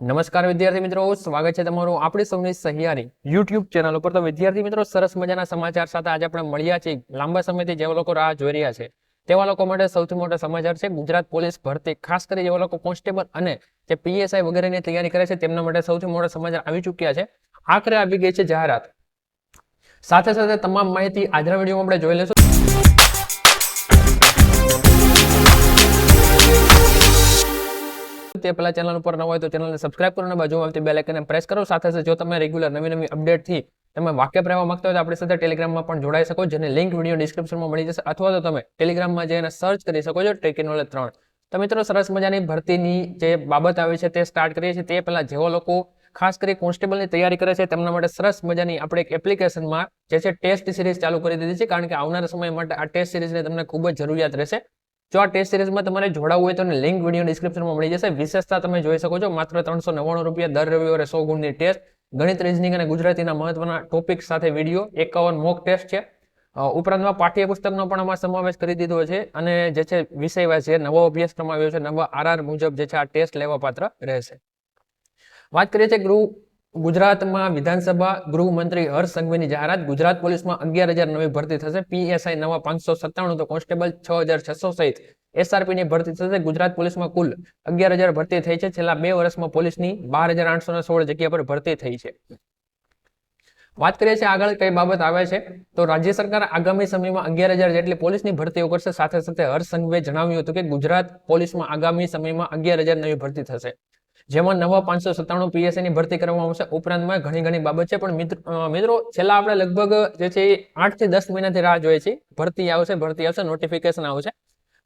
નમસ્કાર વિદ્યાર્થી મિત્રો, સ્વાગત છે તમારું આપણી સૌની સહિયારી યુટ્યુબ ચેનલ ઉપર. તો વિદ્યાર્થી મિત્રો, સરસ મજાના સમાચાર સાથે આજે આપણે મળ્યા છીએ. લાંબા સમયથી જેવા લોકો રાહ જોઈ રહ્યા છે. તેવા લોકો માટે સૌથી મોટા સમાચાર છે, ગુજરાત પોલીસ ભરતી. ખાસ કરી જેવા લોકો કોન્સ્ટેબલ અને જે પીએસઆઈ વગેરેની તૈયારી કરે છે, તેમના માટે સૌથી મોટા સમાચાર આવી ચૂક્યા છે. આખરે આવી ગઈ છે જાહેરાત. સાથે સાથે તમામ માહિતી આજના વિડીયોમાં આપણે જોઈ લેશું તે પહેલા ચેનલ ઉપર ન હોય તો ચેનલને સબસ્ક્રાઇબ કરો અને બાજુમાં આવતી બેલ આઇકનને પ્રેસ કરો. સાથે જો તમે રેગ્યુલર નવી નવી અપડેટથી તમે વાકેફ રહેવા માંગતા હોય તો આપણી સાથે ટેલિગ્રામમાં પણ જોડાઈ શકો જેની લિંક વીડિયો ડિસ્ક્રિપ્શનમાં મળી જશે અથવા તો તમે ટેલિગ્રામમાં જઈને સર્ચ કરી શકો છો ટ્રેકિંગ નોલેજ ત્રણ. તો મિત્રો, સરસ મજાની ભરતીની જે બાબત આવી છે તે સ્ટાર્ટ કરીએ છીએ. તે પહેલાં જેવા લોકો ખાસ કરી કોન્સ્ટેબલની તૈયારી કરે છે તેમના માટે સરસ મજાની આપણે એક એપ્લિકેશનમાં જે છે ટેસ્ટ સિરીઝ ચાલુ કરી દીધી છે. કારણ કે આવનારા સમય માટે આ ટેસ્ટ સિરીઝને તમને ખૂબ જ જરૂરિયાત રહેશે. જો આ ટેસ્ટ સિરીઝમાં તમારે જોડાવવું હોય તો લિંક વીડિયો ડિસ્ક્રિપ્શનમાં મળી જશે. વિશેષતા તમે જોઈ શકો છો, માત્ર ત્રણસો નવ્વાણું રૂપિયા દર રવિવારે સો ગુણની ટેસ્ટ ગણિત રીઝનિંગ અને ગુજરાતીના મહત્વના ટોપિક સાથે વીડિયો એકાવન મોક ટેસ્ટ છે. ઉપરાંતમાં પાઠ્યપુસ્તકનો પણ આમાં સમાવેશ કરી દીધો છે અને જે છે વિષય છે, નવો અભ્યાસક્રમ આવ્યો છે, નવા આરઆર મુજબ જે છે આ ટેસ્ટ લેવા પાત્ર રહેશે. વાત કરીએ છીએ ગૃહ ગુજરાતમાં વિધાનસભા ગૃહમંત્રી હર્ષ સંઘવીની જાહેરાત ગુજરાત પોલીસમાં અગિયાર હજાર નવી ભરતી થશે. પીએસઆઈ નવા પાંચસો સત્તાણું તો કોન્સ્ટેબલ છ હજાર છસો સહિત એસઆરપીની ભરતી થશે. ગુજરાત પોલીસમાં કુલ અગિયાર હજાર ભરતી થઈ છે. છેલ્લા બે વર્ષમાં પોલીસની બાર હજાર આઠસો ને સોળ જગ્યા પર ભરતી થઈ છે. વાત કરીએ છીએ આગળ કઈ બાબત આવે છે, તો રાજ્ય સરકાર આગામી સમયમાં અગિયાર હજાર જેટલી પોલીસની ભરતીઓ કરશે. સાથે સાથે હર્ષ સંઘવીએ જણાવ્યું હતું કે ગુજરાત પોલીસમાં આગામી સમયમાં અગિયાર હજાર નવી ભરતી થશે. જેમાં નવા પાંચસો સત્તાણું ની ભરતી કરવામાં આવશે. ઉપરાંતમાં ઘણી ઘણી બાબત છે, પણ મિત્રો છેલ્લા આપણે લગભગ, જે છે આઠથી દસ મહિનાથી રાહ જોઈએ છીએ. ભરતી આવશે ભરતી આવશે નોટિફિકેશન આવશે.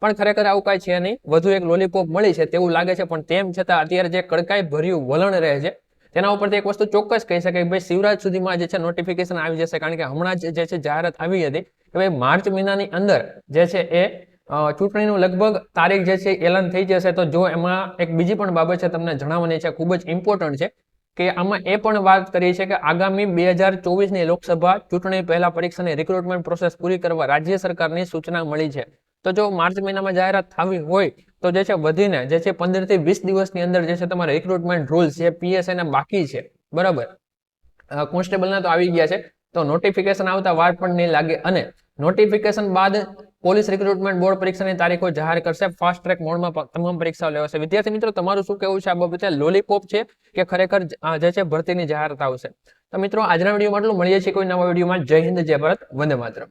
પણ ખરેખર આવું કાંઈ છે નહીં. વધુ એક લોલીપોપ મળી છે તેવું લાગે છે, પણ તેમ છતાં અત્યારે જે કડકાઈ ભર્યું વલણ રહે છે, તેના ઉપરથી એક વસ્તુ ચોક્કસ કહી શકાય કે ભાઈ શિવરાજ સુધીમાં જે છે નોટિફિકેશન આવી જશે. કારણ કે હમણાં જ છે જાહેરાત આવી હતી કે ભાઈ માર્ચ મહિનાની અંદર જે છે એ ચૂંટણીનું લગભગ તારીખ જે છે એલાન થઈ જશે. તો જો એમાં એક બીજી પણ બાબત છે તમને જણાવવાની છે, ખૂબ જ ઇમ્પોર્ટન્ટ છે કે આમાં એ પણ વાત કરી છે કે આગામી બે હજાર ચોવીસની લોકસભા ચૂંટણી પહેલા પરીક્ષાની રિક્રુટમેન્ટ પ્રોસેસ પૂરી કરવા રાજ્ય સરકારની સૂચના મળી છે. તો જો માર્ચ મહિનામાં જાહેરાત થવી હોય, તો જે છે વધીને જે છે પંદરથી વીસ દિવસની અંદર જે છે તમારે રિક્રુટમેન્ટ રૂલ્સ જે પીએસએના બાકી છે, બરાબર? કોન્સ્ટેબલના તો આવી ગયા છે. તો નોટિફિકેશન આવતા વાર પણ નહીં લાગે અને નોટિફિકેશન બાદ પોલીસ રિક્રુટમેન્ટ બોર્ડ પરીક્ષાની તારીખો જાહેર કરશે. ફાસ્ટ ટ્રેક મોડમાં તમામ પરીક્ષાઓ લેવાશે. વિદ્યાર્થી મિત્રો, તમારું શું કહેવું છે આ બાબતે? લોલીપોપ છે કે ખરેખર જે છે ભરતીની જાહેરાત આવશે? તો મિત્રો, આજના વિડીયોમાં આટલું. મળીએ છીએ કોઈ નવા વિડીયોમાં. જય હિન્દ, જય ભારત. વંદે માતરમ.